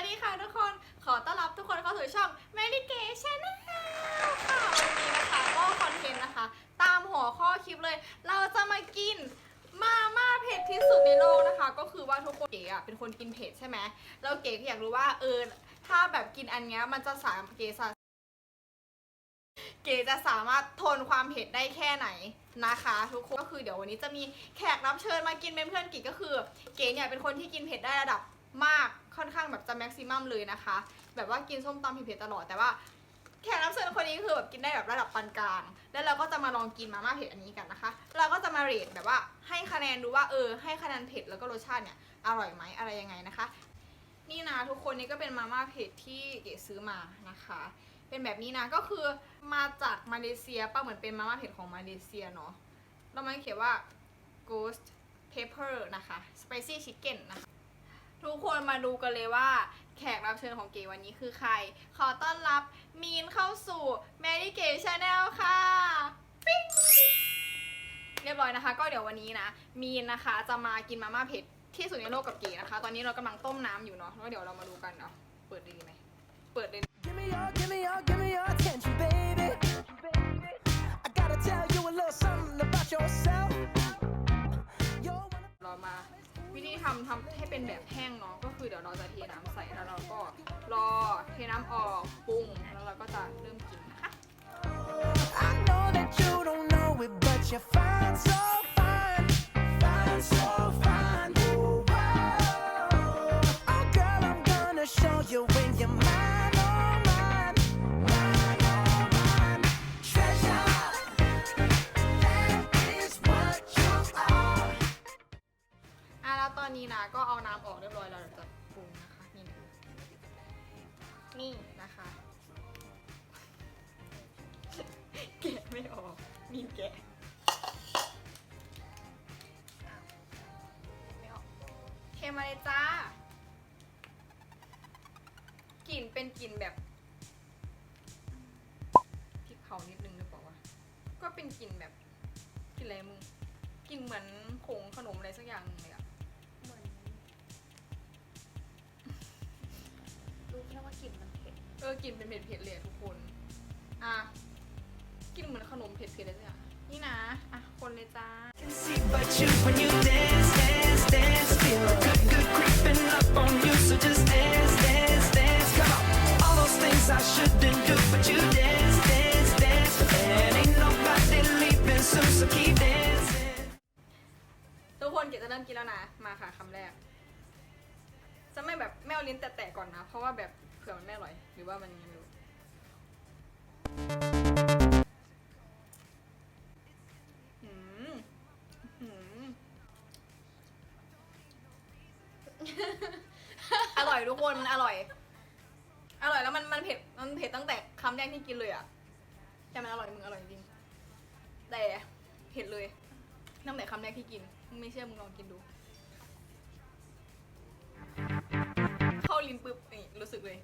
วัสดีค่ะทุกคน ขอต้อนรับทุกคนเข้าสู่ช่อง Mary g a y Channel ค่ะวันนี้นะคะก็คอนเทนต์นะคะ ตามหัวข้อคลิปเลย เราจะมากินมาม่าเผ็ดที่สุดในโลกนะคะ ก็คือว่าทุกคนเก๋อะเป็นคนกินเผ็ดใช่ไหมแล้วเก๋ก็อยากรู้ว่าเออถ้าแบบกินอันเนี้ยมันจะสามเก๋สาเก๋จะสามารถทนความเผ็ดได้แค่ไหนนะคะ ทุกคนก็คือเดี๋ยววันนี้จะมีแขกรับเชิญมากินเป็นเพื่อนเก๋ก็คือ เก๋เนี่ยเป็นคนที่กินเผ็ดได้ระดับมาก ค่อนข้างแบบจะแม็กซิมัมเลยนะคะ แบบว่ากินส้มตำเผ็ดๆตลอดแต่ว่าแขกรับเชิญคนนี้คือแบบกินได้แบบระดับปานกลาง แล้วเราก็จะมาลองกินมาม่าเผ็ดอันนี้กันนะคะ เราก็จะมาเรทแบบว่าให้คะแนนดูว่าเออให้คะแนนเผ็ดแล้วก็รสชาติเนี่ยอร่อยไหมอะไรยังไงนะคะ นี่นะทุกคนนี่ก็เป็นมาม่าเผ็ดที่เก๋ซื้อมานะคะ เป็นแบบนี้นะก็คือมาจากมาเลเซียป่ะเหมือนเป็นมาม่าเผ็ดของมาเลเซียเนาะแล้วมันเขียนว่า ghost pepper นะคะ spicy chicken นะคะ ทุกคนมาดูกันเลยว่า แขกรับเชิญของเก๋วันนี้คือใคร ขอต้อนรับมีนเข้าสู่ Mary Gay Channel ค่ะปิ๊งเรียบร้อยนะคะ ก็เดี๋ยววันนี้นะ มีนนะคะจะมากินมาม่าเผ็ดที่สุดในโลกกับเก๋นะคะ ตอนนี้เรากำลังต้มน้ำอยู่เนาะแล้วเดี๋ยวเรามาดูกันเนาะเปิดดีไหมเปิดเลย Give me your, give me your, give me your attention, baby. I gotta tell you a little something about yourself. ทำทำให้เป็นแบบแห้งเนาะก็คือเดี๋ยวเราจะเทน้ำใส่แล้วเราก็รอเทน้ำออกปรุงแล้วเราก็จะเริ่มกินนะคะ I know that you don't know it, but you're fine, so fine. Fine, so fine. ออกมีแกะไม่ออกเทมาเลยจ้ากลิ่นเป็นกลิ่นแบบพริกเผานิดนึงหรือเปล่าวะก็เป็นกลิ่นแบบกลิ่นอะไรมึงกลิ่นเหมือนผงขนมอะไรสักอย่างหนึงเลยอะเหมือนรู้แค่ว่ากลิ่นมันเผ็ด เออกินเป็นเผ็ดเผ็ดๆเลยอะทุกคน อะ กินเหมือนขนมเผ็ดๆเลยเนี่ยนี่นะ อะ คนเลยจ้า ทุกคนเกดจะเริ่มกินแล้วนะ มาค่ะคำแรก จะไม่แบบแม่อาลิ้นแตะๆก่อนนะ เพราะว่าแบบเผื่อมันไม่อร่อย หรือว่ามันยังไม่รู้ คนมันอร่อย อร่อยแล้วมันมันเผ็ดมันเผ็ดตั้งแต่คำแรกที่กินเลยอะแต่มันอร่อยมึงอร่อยจริงแต่เผ็ดเลยตั้งแต่คำแรกที่กินมึงไม่เชื่อมึงลองกินดู เข้าลิ้นปุ๊บนี่รู้สึกเลย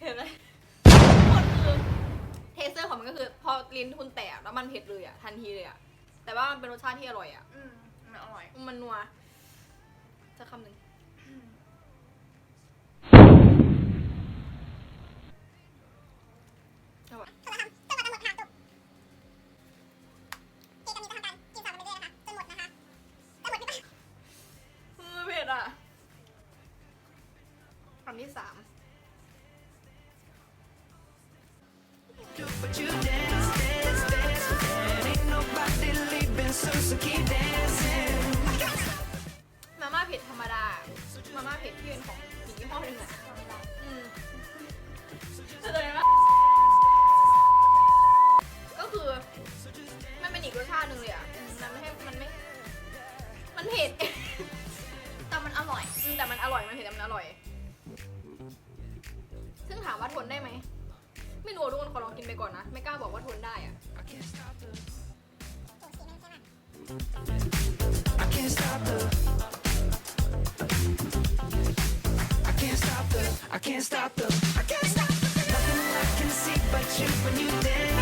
เห็นไหมคนคือเทสเตอร์ของมันก็คือ พอลิ้นคุณแตกแล้วมันเผ็ดเลยอะทันทีเลยอะแต่ว่ามันเป็นรสชาติที่อร่อยอะอืมมันอร่อย มันนัวจะคำหนึ่ง จังหวะจนกว่าจะหมดหางตุกเจจะมีจะทำการกินสารไปเรื่ยนะคะจนหมดนะคะจะหมดไม่ไปเผ็ดอะคำที่สามมาม่าเผ็ดธรรมดา มาม่าเผ็ดที่เป็นของหญิงยี่ห้อหนึ่งอะ อืมแต่มันอร่อยมันเผ็ดแต่มันอร่อย ซึ่งถามว่าทนได้ไหม ไม่รู้อะทุกคนขอลองกินไปก่อนนะ ไม่กล้าบอกว่าทนได้อะ I can't stop the. I can't stop the. I can't stop the. I can't stop the. I can't stop the. Nothing I can see but you when you dance,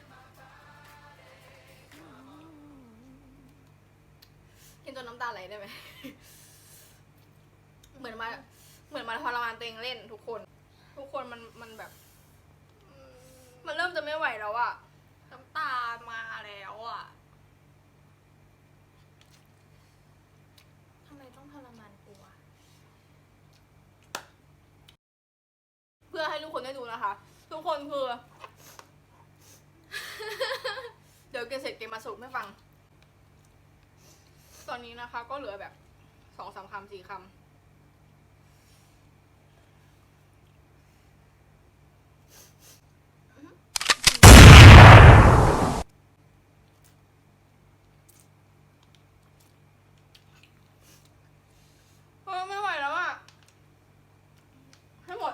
ตัวเองเล่นทุกคน ทุกคนมันมันแบบ มันเริ่มจะไม่ไหวแล้วอะน้ำตามาแล้วอะทำไมต้องทรมานกูอะเพื่อให้ทุกคนได้ดูนะคะ ทุกคนคือ เดี๋ยวเกมเสร็จเกมมาสรุปให้ฟัง ตอนนี้นะคะ ก็เหลือแบบสองสามคำสี่คำ เออไม่ไหวแล้วอะให้หมด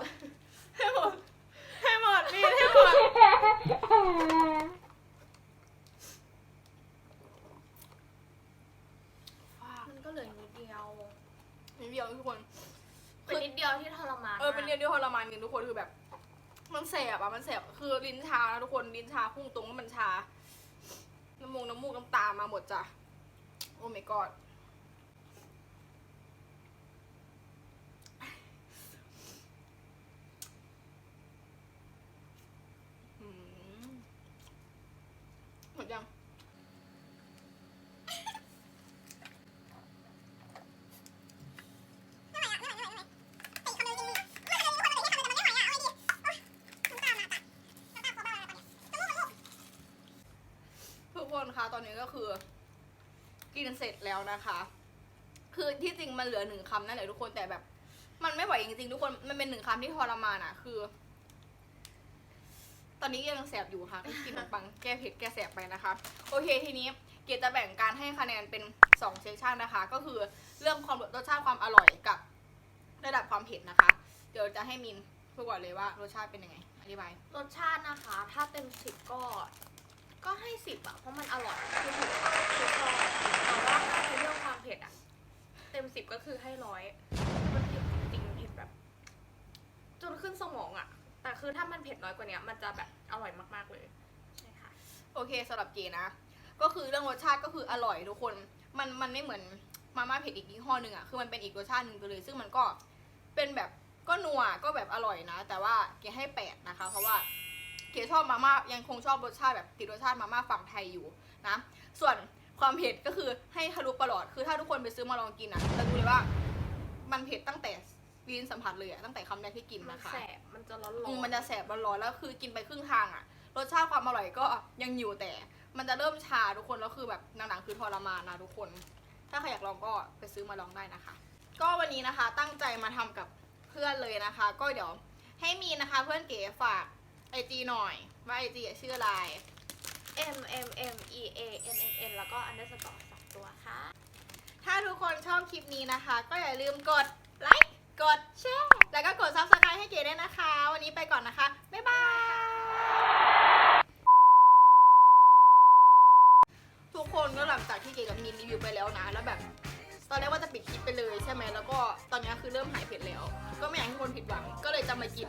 ให้หมด ให้หมดนี่ให้หมด มันก็เหลือนิดเดียว นิดเดียวทุกคน เป็นนิดเดียวที่ทรมานเออเป็นเรียนมากเดียวทรมานกันทุกคนคือแบบ มันแสบอะมันแสบคือลิ้นชานะทุกคนลิ้นชาพุ่งตรงว่ามันชา น้ำมูกน้ำมูกน้ำตามาหมดจ้ะโอ้ my god อืมหมดยัง ทุกคนคะตอนนี้ ก็คือ กินเสร็จแล้วนะคะ คือที่จริงมันเหลือหนึ่งคำนั่นแหละทุกคนแต่แบบ มันไม่ไหวจริงๆทุกคนมันเป็นหนึ่งคำที่ทรมานอะคือ ตอนนี้ยังแสบอยู่ค่ะกินขนมปังแก้เผ็ดแก้แสบไปนะคะ โอเคทีนี้เกียรติจะแบ่งการให้คะแนนเป็นสองเซสชันนะคะ ก็คือเรื่องความรสชาติความอร่อยกับระดับความเผ็ดนะคะ เดี๋ยวจะให้มินพูดก่อนเลยว่ารสชาติเป็นยังไง อธิบาย รสชาตินะคะ ถ้าเต็มสิบก็ ก็ให้สิบอะเพราะมันอร่อยคือถูกปากคือชอบแต่ว่าถ้าในเรื่องความเผ็ดอะเต็มสิบก็คือให้ร้อยมันเผ็ดจริงเผ็ดแบบจนขึ้นสมองอะแต่คือถ้ามันเผ็ดน้อยกว่านี้มันจะแบบอร่อยมากๆเลยใช่ค่ะโอเคสำหรับเกนะ ก็คือเรื่องรสชาติก็คืออร่อยทุกคน มันมันไม่เหมือนมาม่าเผ็ดอีกยี่ห้อหนึ่งอะคือมันเป็นอีกรสชาติหนึ่งไปเลย ซึ่งมันก็เป็นแบบก็นัวก็แบบอร่อยนะ แต่ว่าเกให้แปดนะคะ เพราะว่า เกชอบมาม่ายังคงชอบรสชาติแบบติดรสชาติมาม่าฝั่งไทยอยู่นะ ส่วนความเผ็ดก็คือให้ทะลุประหลอด คือถ้าทุกคนไปซื้อมาลองกินอะจะดูเลยว่า มันเผ็ดตั้งแต่ลิ้นสัมผัสเลยอะตั้งแต่คำแรกที่กินมันนะคะแสบมันจะร้อนอืมๆมันจะแสบร้อนๆแล้วคือกินไปครึ่งทางอะรสชาติความอร่อยก็ยังอยู่แต่ มันจะเริ่มชาทุกคนแล้วคือแบบหนังๆคือทรมานนะทุกคน ถ้าใครอยากลองก็ไปซื้อมาลองได้นะคะ ก็วันนี้นะคะตั้งใจมาทำกับเพื่อนเลยนะคะ ก็เดี๋ยวให้มีนะคะเพื่อนเก๋ฝาก ไอจีหน่อย ว่าไอจีชื่ออะไร M M M E A N N N แล้วก็ underscore สองตัวค่ะ ถ้าทุกคนชอบคลิปนี้นะคะ ก็อย่าลืมกดไลค์กดแชร์แล้วก็กด subscribe ให้เก๋ด้วยนะคะ วันนี้ไปก่อนนะคะ บ๊ายบาย ทุกคนก็หลังจากที่เก๋กับมินรีวิวไปแล้วนะ แล้วแบบ ตอนแรกว่าจะปิดคลิปไปเลยใช่ไหมแล้วก็ตอนนี้คือเริ่มหายเผ็ดแล้ว ก็ไม่อยากให้ทุกคนผิดหวังก็เลยจะมากิน